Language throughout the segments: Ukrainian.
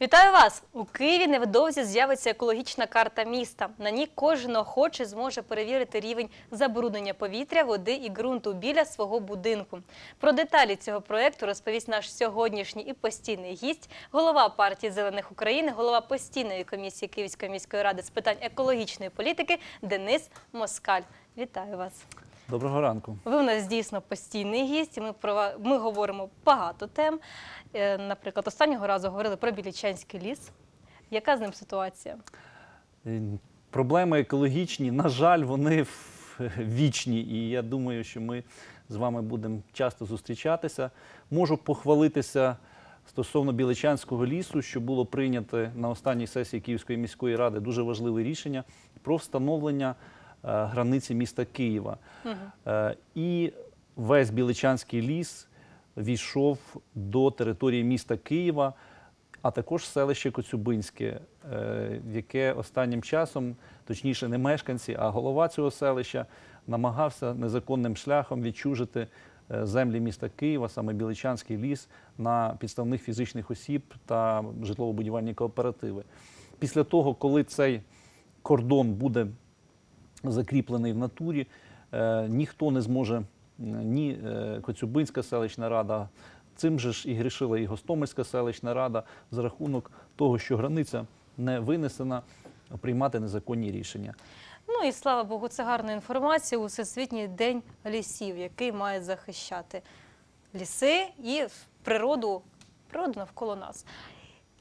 Вітаю вас! У Києві невдовзі з'явиться екологічна карта міста. На ній кожен охочий зможе перевірити рівень забруднення повітря, води і ґрунту біля свого будинку. Про деталі цього проекту розповість наш сьогоднішній і постійний гість, голова партії зелених України, голова постійної комісії Київської міської ради з питань екологічної політики Денис Москаль. Вітаю вас! Доброго ранку. Ви у нас дійсно постійний гість. Ми про ми говоримо багато тем. Е, Наприклад, останнього разу говорили про Білічанський ліс. Яка з ним ситуація? Е, Проблеми екологічні, на жаль, вони вічні, і я думаю, що ми з вами будемо часто зустрічатися. Можу похвалитися стосовно Біличанського лісу, що було прийнято на останній сесії Київської міської ради дуже важливе рішення про встановлення границі міста Києва. Е, І весь Біличанський ліс війшов до території міста Києва, а також селище Коцюбинське, е, яке останнім часом, точніше, не мешканці, а голова цього селища намагався незаконним шляхом відчужити е, землі міста Києва, саме Біличанський ліс, на підставних фізичних осіб та житлово-будівельні кооперативи. Після того, коли цей кордон буде закріплений в натурі. Е, ніхто не зможе, ні е, Коцюбинська селищна рада, цим же ж і грішила і Гостомельська селищна рада за рахунок того, що границя не винесена, приймати незаконні рішення. Ну і слава Богу, це гарна інформація у Всесвітній день лісів, який має захищати ліси і природу, природу навколо нас.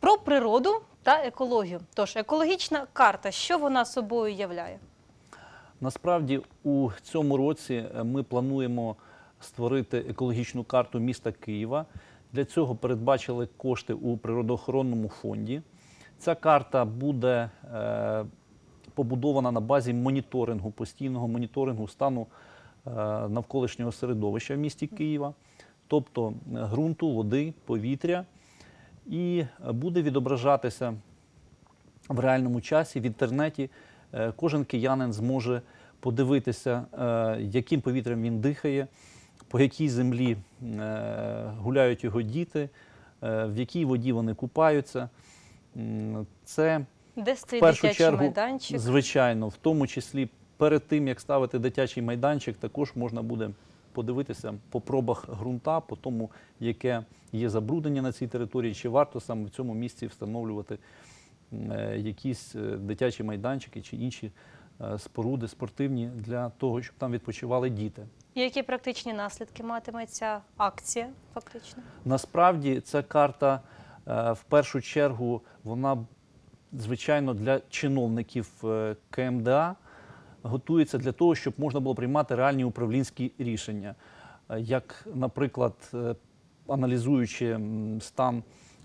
Про природу та екологію. Тож, екологічна карта, що вона собою являє? Насправді, у цьому році е, ми плануємо створити екологічну карту міста Києва. Для цього передбачили кошти у природоохоронному фонді. Ця карта буде е, побудована на базі моніторингу, постійного моніторингу стану е, навколишнього середовища в місті Києва, тобто ґрунту, води, повітря, і буде відображатися в реальному часі в інтернеті кожен киянин зможе подивитися, е, яким повітрям він дихає, по якій землі е, гуляють його діти, е, в якій воді вони купаються. Це Де в першу дитячий чергу, майданчик? звичайно, в тому числі перед тим, як ставити дитячий майданчик, також можна буде подивитися по пробах ґрунта, по тому, яке є забруднення на цій території, чи варто саме в цьому місці встановлювати е, якісь е, дитячі майданчики чи інші е, споруди спортивні для того, щоб там відпочивали діти. Які практичні наслідки матиме ця акція, фактично? Насправді ця карта е, в першу чергу вона звичайно для чиновників е, КМДА готується для того, щоб можна було приймати реальні управлінські рішення, Е, як, наприклад, е, аналізуючи стан е,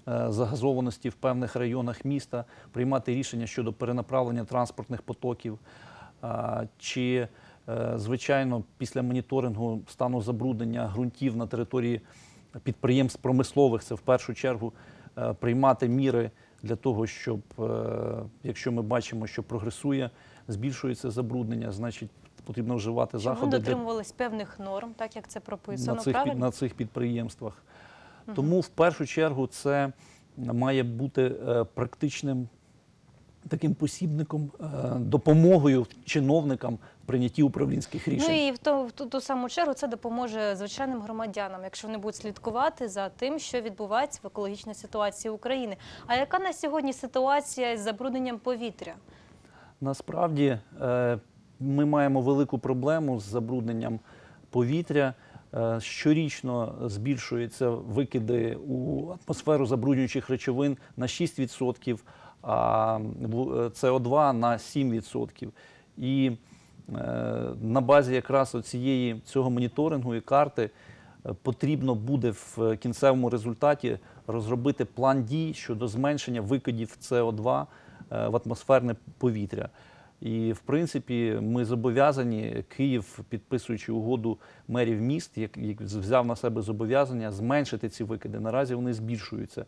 загазованості в певних районах міста, приймати рішення щодо перенаправлення транспортних потоків, чи, е, звичайно, після моніторингу стану забруднення ґрунтів на території підприємств промислових, це в першу чергу е, приймати міри для того, щоб, е, якщо ми бачимо, що прогресує, збільшується забруднення, значить потрібно вживати ми заходи для дотримувались певних норм, так як це прописано, на цих, правильно? на цих підприємствах. Тому в першу чергу це має бути е, практичним таким посібником, е, допомогою чиновникам в прийнятті управлінських рішень. Ну і в ту, в ту, ту саму чергу це допоможе звичайним громадянам, якщо вони будуть слідкувати за тим, що відбувається в екологічній ситуації України. А яка на сьогодні ситуація з забрудненням повітря? Насправді е, ми маємо велику проблему з забрудненням повітря. Е, Щорічно збільшуються викиди у атмосферу забруднюючих речовин на 6%, а е, СО2 на 7%. І е, на базі якраз цієї цього моніторингу і карти потрібно буде в кінцевому результаті розробити план дій щодо зменшення викидів СО2 е, в атмосферне повітря. І в принципі ми зобов'язані Київ, підписуючи угоду мерів міст, як, як взяв на себе зобов'язання зменшити ці викиди. Наразі вони збільшуються.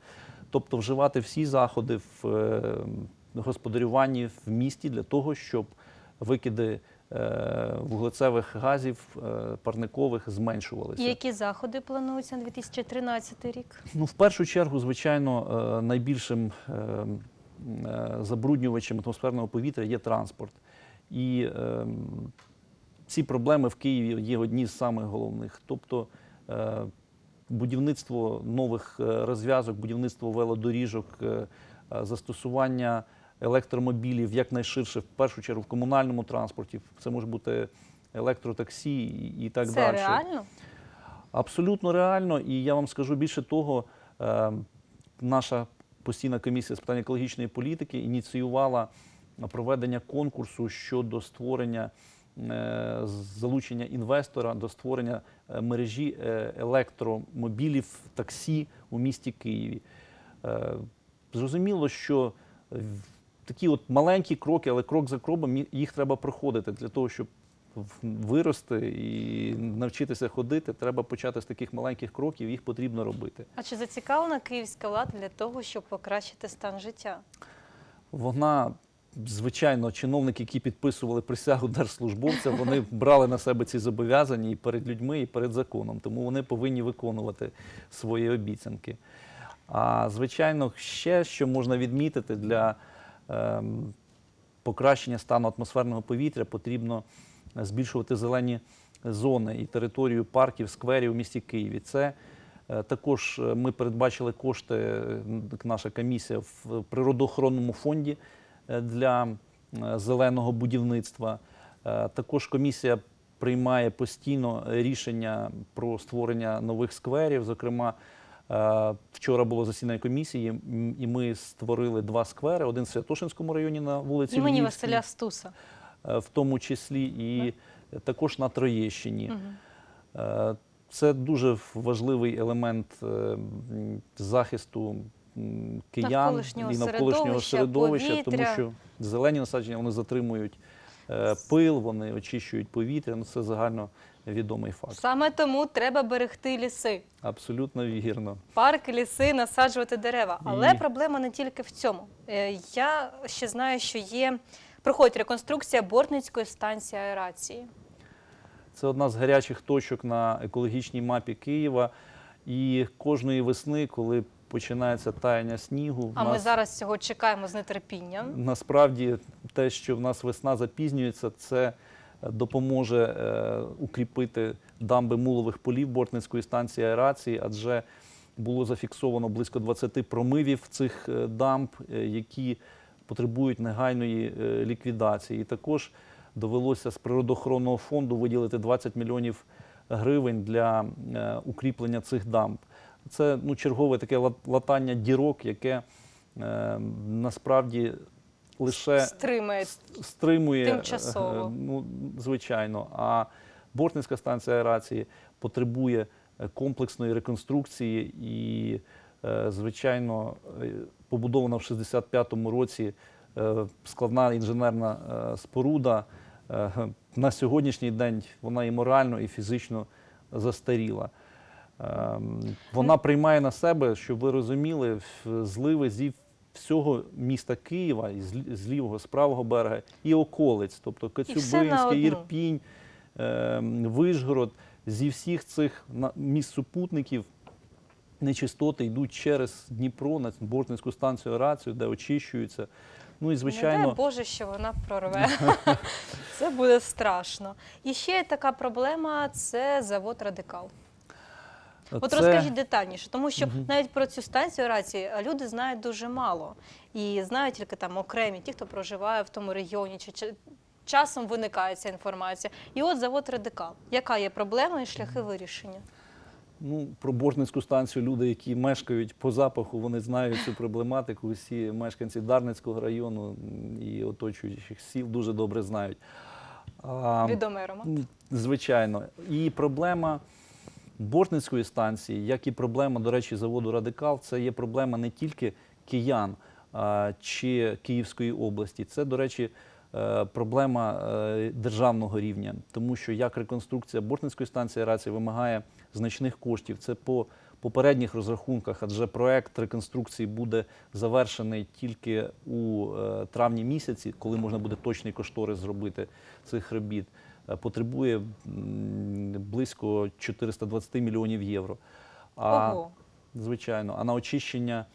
Тобто вживати всі заходи в е, господарюванні в місті для того, щоб викиди е, вуглецевих газів е, парникових зменшувалися. І які заходи плануються на 2013 рік? Ну, в першу чергу, звичайно, е, найбільшим е, м, е, забруднювачем атмосферного повітря є транспорт. І е, ці проблеми в Києві є одні з самих головних. Тобто е, будівництво нових е, розв'язок, будівництво велодоріжок, е, е, застосування електромобілів якнайширше, в першу чергу в комунальному транспорті. Це може бути електротаксі і, і так Це далі. реально? Абсолютно реально, і я вам скажу більше того, е, наша постійна комісія з питань екологічної політики ініціювала проведення конкурсу щодо створення е, залучення інвестора до створення е, мережі е, електромобілів таксі у місті Києві. Е, Зрозуміло, що такі от маленькі кроки, але крок за кроком їх треба проходити для того, щоб вирости і навчитися ходити, треба почати з таких маленьких кроків, їх потрібно робити. А чи зацікавлена київська влада для того, щоб покращити стан життя? Вона, звичайно, чиновники, які підписували присягу держслужбовця, вони брали на себе ці зобов'язання і перед людьми, і перед законом. Тому вони повинні виконувати свої обіцянки. А звичайно, ще що можна відмітити для ем, покращення стану атмосферного повітря, потрібно збільшувати зелені зони і територію парків, скверів у місті Києві. Це е, також е, ми передбачили кошти, е, наша комісія в природоохоронному фонді для зеленого будівництва. Також комісія приймає постійно рішення про створення нових скверів. Зокрема, вчора було засідання комісії, і ми створили два сквери: один в Святошинському районі на вулиці Імені Василя Стуса. Е, в тому числі і також на Троєщині. Е, Це дуже важливий елемент е, захисту киян Навколишнього і навколишнього середовища, тому що зелені насадження вони затримують пил, вони очищують повітря. Ну це загально відомий факт. Саме тому треба берегти ліси. Абсолютно вірно. Парки, ліси, насаджувати дерева. Але І- проблема не тільки в цьому. Я ще знаю, що є проходить реконструкція Бортницької станції аерації. Це одна з гарячих точок на екологічній мапі Києва. І кожної весни, коли починається таяння снігу, А ми зараз цього чекаємо з нетерпінням. Насправді, те, що в нас весна запізнюється, це допоможе е, укріпити дамби мулових полів Бортницької станції аерації, адже було зафіксовано близько 20 промивів цих е, дамб, е, які потребують негайної е, ліквідації. І також довелося з природоохоронного фонду виділити 20 мільйонів гривень для е, укріплення цих дамб. Це ну, чергове таке латання дірок, яке е, насправді лише Стримає. с- стримує Тимчасово. е, Ну, звичайно. А Бортницька станція аерації потребує комплексної реконструкції і, звичайно, е, побудована в 65-му році е, складна інженерна е, споруда. Е, На сьогоднішній день вона і морально, і фізично застаріла. Вона приймає на себе, щоб ви розуміли, зливи зі всього міста Києва, з лівого, з правого берега і околиць, тобто Коцюбинське. Ірпінь, Вишгород. Зі всіх цих міст супутників нечистоти йдуть через Дніпро на Бортницьку станцію аерацію, де очищуються. Ну і Не звичайно, дай Боже, що вона прорве. Це буде страшно. І ще така проблема це завод Радикал. От це- розкажіть детальніше, тому що навіть про цю станцію рації люди знають дуже мало. І знають тільки там окремі, ті, хто проживає в тому регіоні, чи часом виникає ця інформація. І от завод Радикал. Яка є проблема і шляхи вирішення? Ну, про Божницьку станцію люди, які мешкають по запаху, вони знають цю проблематику. Усі мешканці Дарницького району і оточуючих сіл дуже добре знають. А, Відомий аромат. Звичайно. І проблема Бортницької станції, як і проблема, до речі, заводу Радикал, це є проблема не тільки киян а, чи Київської області. Це, до речі, проблема е, державного рівня, тому що як реконструкція Бортницької станції рації вимагає значних коштів. Це по попередніх розрахунках, адже проект реконструкції буде завершений тільки у е, травні місяці, коли можна буде точний кошторис зробити цих робіт. е, Потребує близько 420 мільйонів євро. А, Ого. Звичайно, а на очищення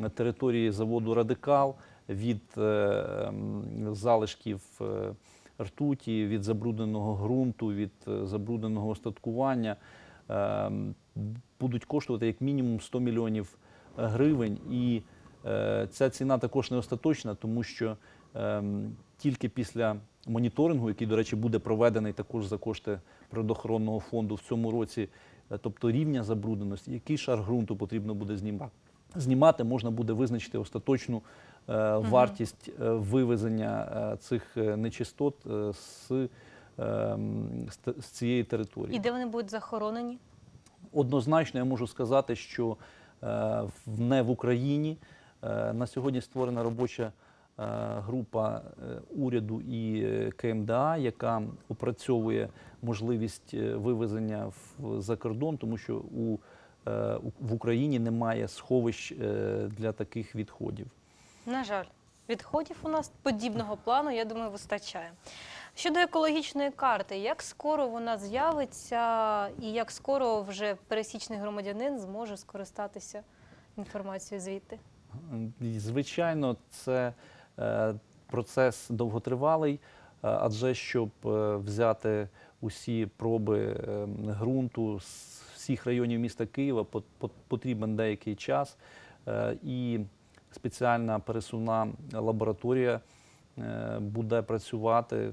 е, території заводу Радикал від е, залишків е, ртуті, від забрудненого ґрунту, від е, забрудненого остаткування будуть коштувати як мінімум 100 мільйонів гривень. І ця ціна також не остаточна, тому що тільки після моніторингу, який, до речі, буде проведений також за кошти природоохоронного фонду в цьому році, тобто рівня забрудненості, який шар ґрунту потрібно буде знімати. Знімати можна буде визначити остаточну вартість е, вивезення е, цих е, нечистот е, з, е, з цієї території. І де вони будуть захоронені? Однозначно я можу сказати, що е, не в Україні е, на сьогодні створена робоча е, група е, уряду і е, КМДА, яка опрацьовує можливість е, вивезення в за кордон, тому що у, е, в Україні немає сховищ е, для таких відходів. На жаль, відходів у нас подібного плану, я думаю, вистачає. Щодо екологічної карти, як скоро вона з'явиться і як скоро вже пересічний громадянин зможе скористатися інформацією звідти? Звичайно, це е, процес довготривалий, е, адже щоб е, взяти усі проби е, ґрунту з всіх районів міста Києва, пот- пот- потрібен деякий час. І спеціальна пересувна лабораторія е, буде працювати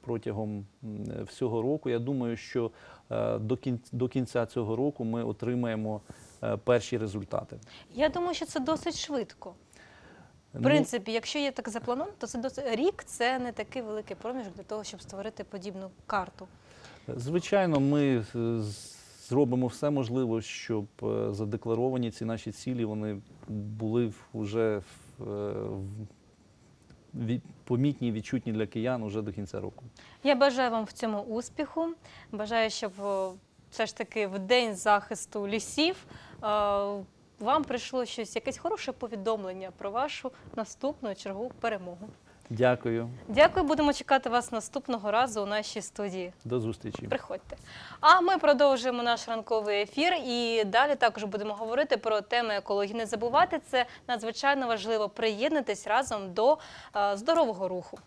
протягом всього року. Я думаю, що е, до кінця цього року ми отримаємо е, перші результати. Я думаю, що це досить швидко. В Ну, принципі, якщо є так заплановано, то це досить рік це не такий великий проміжок для того, щоб створити подібну карту. Звичайно, ми зробимо все можливе, щоб е, задекларовані ці наші цілі вони були вже е, в- помітні, відчутні для киян уже до кінця року. Я бажаю вам в цьому успіху. Бажаю, щоб все ж таки в день захисту лісів е, вам прийшло щось, якесь хороше повідомлення про вашу наступну чергову перемогу. Дякую, Дякую, будемо чекати вас наступного разу у нашій студії. до зустрічі. Приходьте. А ми продовжуємо наш ранковий ефір і далі також будемо говорити про теми екології. Не забувайте, це надзвичайно важливо приєднатись разом до е, здорового руху.